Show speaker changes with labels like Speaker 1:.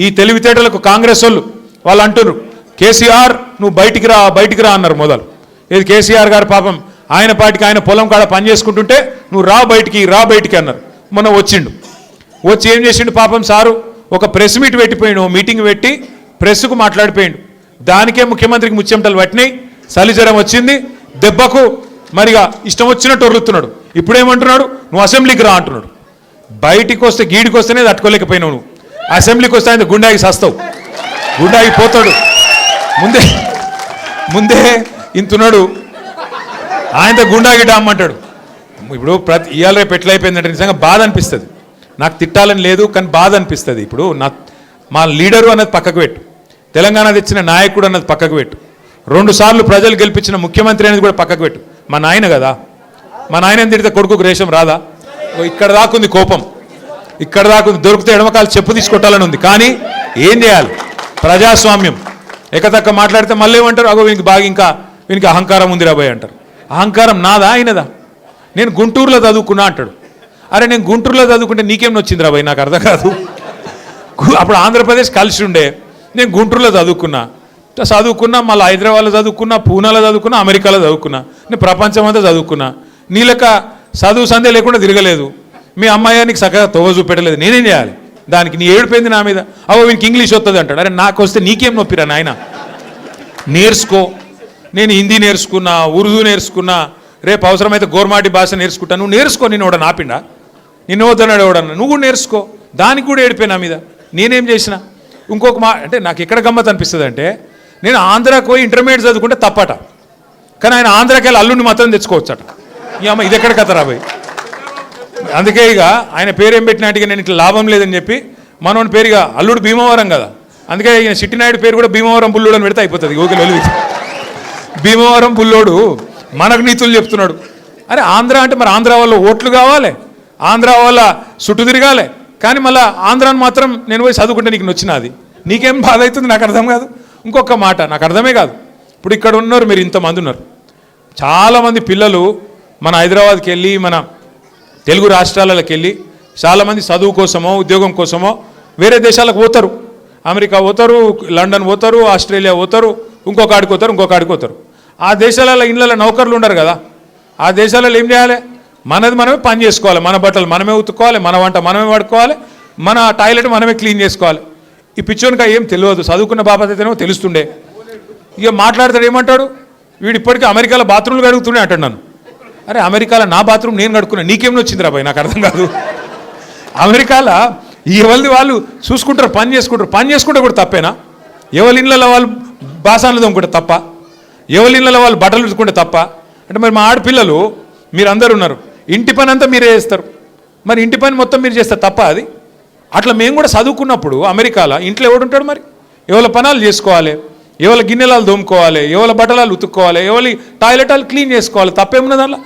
Speaker 1: ఈ తెలివితేటలకు కాంగ్రెస్ వాళ్ళు వాళ్ళు అంటున్నారు కేసీఆర్ నువ్వు బయటికి రా బయటికి రా అన్నారు మొదలు. ఇది కేసీఆర్ గారు పాపం ఆయన పాటికి ఆయన పొలం కాడ పని చేసుకుంటుంటే నువ్వు రా బయటికి రా బయటికి అన్నారు. మొన్న వచ్చిండు. వచ్చి ఏం చేసిండు పాపం సారు? ఒక ప్రెస్ మీట్ పెట్టిపోయిండు ఓ మీటింగ్ పెట్టి ప్రెస్కు మాట్లాడిపోయిండు. దానికే ముఖ్యమంత్రికి ముచ్చెమటలు పట్టినాయి. సలిజరం వచ్చింది. దెబ్బకు మరిగా ఇష్టం వచ్చినట్టు వరులుతున్నాడు ఇప్పుడేమంటున్నాడు? నువ్వు అసెంబ్లీకి రా అంటున్నాడు. బయటికి వస్తే గీడికి వస్తేనే తట్టుకోలేకపోయినావు నువ్వు. అసెంబ్లీకి వస్తే ఆయన గుండాకి సస్తావు. గుండాకి పోతాడు. ముందే ముందే ఇంతున్నాడు. ఆయనతో గుండాకి డామ్మంటాడు ఇప్పుడు ప్రతి ఇవాళ రేపు ఎట్లయిపోయిందంటే నిజంగా బాధ అనిపిస్తుంది. నాకు తిట్టాలని లేదు కానీ బాధ అనిపిస్తుంది. ఇప్పుడు నా మా లీడరు అన్నది పక్కకు పెట్టు. తెలంగాణ తెచ్చిన నాయకుడు అన్నది పక్కకు పెట్టు. రెండు సార్లు ప్రజలు గెలిపించిన ముఖ్యమంత్రి అనేది కూడా పక్కకు పెట్టు. మా నాయన కదా. మా నాయన తిడితే కొడుకు రేషం రాదా? ఓ ఇక్కడ దాకుంది కోపం. ఇక్కడ దాకా దొరికితే ఎడమకాలు చెప్పు తీసుకొట్టాలని ఉంది. కానీ ఏం చేయాలి? ప్రజాస్వామ్యం. ఎక్కతక్క మాట్లాడితే మళ్ళీ ఏమంటారు? అగో వీనికి బాగా ఇంకా వీనికి అహంకారం ఉంది రాబోయ్ అంటారు. అహంకారం నాదా ఆయనదా? నేను గుంటూరులో చదువుకున్నా అంటాడు. అరే నేను గుంటూరులో చదువుకుంటే నీకేం నొచ్చింది రాబోయ్? నాకు అర్థం కాదు. అప్పుడు ఆంధ్రప్రదేశ్ కలిసి ఉండే. నేను గుంటూరులో చదువుకున్నా. చదువుకున్నా మళ్ళీ హైదరాబాద్లో చదువుకున్నా పూనాలో చదువుకున్నా అమెరికాలో చదువుకున్నా. నేను ప్రపంచం అంతా చదువుకున్నా. నీ లెక్క చదువు సందే లేకుండా తిరగలేదు. మీ అమ్మాయానికి నీకు చక్కగా తోవ చూపెట్టలేదు నేనేం చేయాలి? దానికి నీ ఏడిపోయింది నా మీద? అవో వీనికి ఇంగ్లీష్ వస్తుంది అంటాడు. అరే నాకు వస్తే నీకేం నొప్పిరా నాయన? నేర్చుకో. నేను హిందీ నేర్చుకున్నా ఉర్దూ నేర్చుకున్నా రేపు అవసరమైతే గోర్మాటి భాష నేర్చుకుంటా. నువ్వు నేర్చుకో నేను ఎవడ నాపిండా నిన్ను వద్దన్నాడు ఎవడన్నా? నువ్వు కూడా నేర్చుకో. దానికి కూడా ఏడిపోయి నా మీద. నేనేం చేసిన? ఇంకొక మా అంటే నాకు ఎక్కడ గమ్మత్ అనిపిస్తుంది అంటే నేను ఆంధ్రాకి పోయి ఇంటర్మీడియట్ చదువుకుంటే తప్పట. కానీ ఆయన ఆంధ్రాకి వెళ్ళి అల్లుడిని మాత్రం తెచ్చుకోవచ్చట. ఈ అమ్మ ఇది ఎక్కడ కథ రాబోయ్ అందుకే ఇక ఆయన పేరేం పెట్టినట్టుగా నేను ఇట్లా లాభం లేదని చెప్పి మనోని పేరుగా అల్లుడు భీమవరం కదా. అందుకే ఈయన సిట్టినాయుడు పేరు కూడా భీమవరం బుల్లుడు అని పెడితే అయిపోతుంది. ఓకే ఒలివి భీమవరం బుల్లోడు మనకు నీతులు చెప్తున్నాడు. అరే ఆంధ్ర అంటే మరి ఆంధ్ర వల్ల ఓట్లు కావాలి. ఆంధ్ర వల్ల చుట్టూ తిరగాలి. కానీ మళ్ళీ ఆంధ్రాని మాత్రం నేను పోయి చదువుకుంటే నీకు నచ్చినది నీకేం బాధ అవుతుంది? నాకు అర్థం కాదు. ఇంకొక మాట నాకు అర్థమే కాదు. ఇప్పుడు ఇక్కడ ఉన్నారు మీరు ఇంతమంది ఉన్నారు. చాలామంది పిల్లలు మన హైదరాబాద్కి వెళ్ళి మన తెలుగు రాష్ట్రాలకు వెళ్ళి చాలామంది చదువు కోసమో ఉద్యోగం కోసమో వేరే దేశాలకు పోతారు. అమెరికా పోతారు లండన్ పోతారు ఆస్ట్రేలియా పోతారు ఇంకొక ఆడికి పోతారు ఇంకొక ఆడికి పోతారు. ఆ దేశాలలో ఇళ్ళలో నౌకర్లు ఉండరు కదా. ఆ దేశాలలో ఏం చేయాలి? మనది మనమే పని చేసుకోవాలి. మన బట్టలు మనమే ఉతుక్కోవాలి మన వంట మనమే పడుకోవాలి మన టాయిలెట్ మనమే క్లీన్ చేసుకోవాలి. ఈ పిచ్చోనికా ఏం తెలియదు. చదువుకున్న బాపతేనేమో తెలుస్తుండే. ఇక మాట్లాడతాడు ఏమంటాడు? వీడు ఇప్పటికీ అమెరికాలో బాత్రూమ్లు కడుగుతుండే అంటాడు నన్ను అరే అమెరికాలో నా బాత్రూమ్ నేను కడుక్కున్నా నీకేం వచ్చింది రాబాయ్ నాకు అర్థం కాదు. అమెరికాలో ఎవరిది వాళ్ళు చూసుకుంటారు పని చేసుకుంటారు. పని చేసుకుంటే కూడా తప్పేనా? ఎవరి ఇళ్ళలో వాళ్ళు బాసాన్లు తోముకుంటే తప్ప? ఎవరి ఇళ్ళలో వాళ్ళు బట్టలు ఉడుకుంటే తప్ప? అంటే మరి మా ఆడపిల్లలు మీరు అందరు ఉన్నారు. ఇంటి పని అంతా మీరే చేస్తారు. మరి ఇంటి పని మొత్తం మీరు చేస్తే తప్ప అది? అట్లా మేము కూడా చదువుకున్నప్పుడు అమెరికాలో ఇంట్లో ఎవడుంటాడు మరి? ఎవరి పనాలు చేసుకోవాలి ఎవరి గిన్నెలాలు దోముకోవాలి ఎవరి బట్టలాలు ఉతుక్కోవాలి ఎవరి టాయిలెట్ క్లీన్ చేసుకోవాలి తప్పేమున్నది అలా